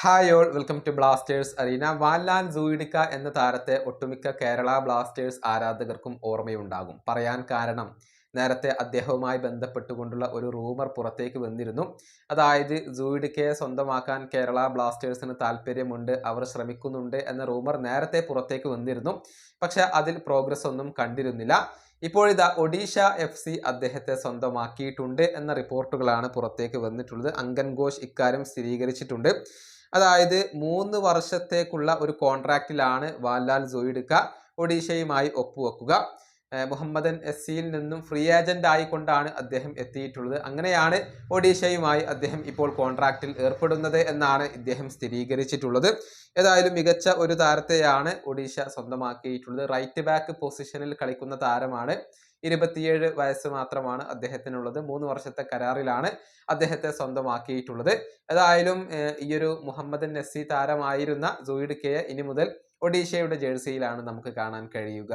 Hi all welcome to Blasters arena വാൻലാൻ സൂയിഡിക്ക എന്ന താരത്തെ ഒട്ടുമിക്ക കേരള ബ്ലാസ്റ്റേഴ്സ് ആരാധകർക്കും ഓർമ്മയുണ്ടാകും. പറയാൻ കാരണം നേരത്തെ അദ്ദേഹവുമായി ബന്ധപ്പെട്ടുകൊണ്ടുള്ള ഒരു റൂമർ പുറത്തേക്ക് വന്നിരുന്നു. അതായത് സൂയിഡിക്കയെ സ്വന്തമാക്കാൻ കേരള ബ്ലാസ്റ്റേഴ്സിന് താല്പര്യമുണ്ട് അവർ ശ്രമിക്കുന്നുണ്ട് എന്ന റൂമർ നേരത്തെ പുറത്തേക്ക് വന്നിരുന്നു. പക്ഷെ അതിൽ പ്രോഗ്രസ് ഒന്നും കണ്ടിരുന്നില്ല. ഇപ്പോഴിതാ ഒഡീഷ എഫ് സി അദ്ദേഹത്തെ സ്വന്തമാക്കിയിട്ടുണ്ട് എന്ന റിപ്പോർട്ടുകളാണ് പുറത്തേക്ക് വന്നിട്ടുള്ളത്. അങ്കൻ ഘോഷ് ഇക്കാര്യം സ്ഥിരീകരിച്ചിട്ടുണ്ട്. അതായത് മൂന്ന് വർഷത്തേക്കുള്ള ഒരു കോൺട്രാക്റ്റിലാണ് വാലാൽ സോയിഡുക്ക ഒഡീഷയുമായി ഒപ്പുവെക്കുക. മുഹമ്മദൻ എസ് സിയിൽ നിന്നും ഫ്രീ ഏജന്റ് ആയിക്കൊണ്ടാണ് അദ്ദേഹം എത്തിയിട്ടുള്ളത്. അങ്ങനെയാണ് ഒഡീഷയുമായി അദ്ദേഹം ഇപ്പോൾ കോൺട്രാക്റ്റിൽ ഏർപ്പെടുന്നത് എന്നാണ് ഇദ്ദേഹം സ്ഥിരീകരിച്ചിട്ടുള്ളത്. ഏതായാലും മികച്ച ഒരു താരത്തെയാണ് ഒഡീഷ സ്വന്തമാക്കിയിട്ടുള്ളത്. റൈറ്റ് ബാക്ക് പൊസിഷനിൽ കളിക്കുന്ന താരമാണ്. ഇരുപത്തിയേഴ് വയസ്സ് മാത്രമാണ് അദ്ദേഹത്തിനുള്ളത്. മൂന്ന് വർഷത്തെ കരാറിലാണ് അദ്ദേഹത്തെ സ്വന്തമാക്കിയിട്ടുള്ളത്. ഏതായാലും ഈയൊരു മുഹമ്മദ് നസി താരമായിരുന്ന സൂയിഡ് കെയെ ഇനി മുതൽ ഒഡീഷയുടെ ജേഴ്സിയിലാണ് നമുക്ക് കാണാൻ കഴിയുക.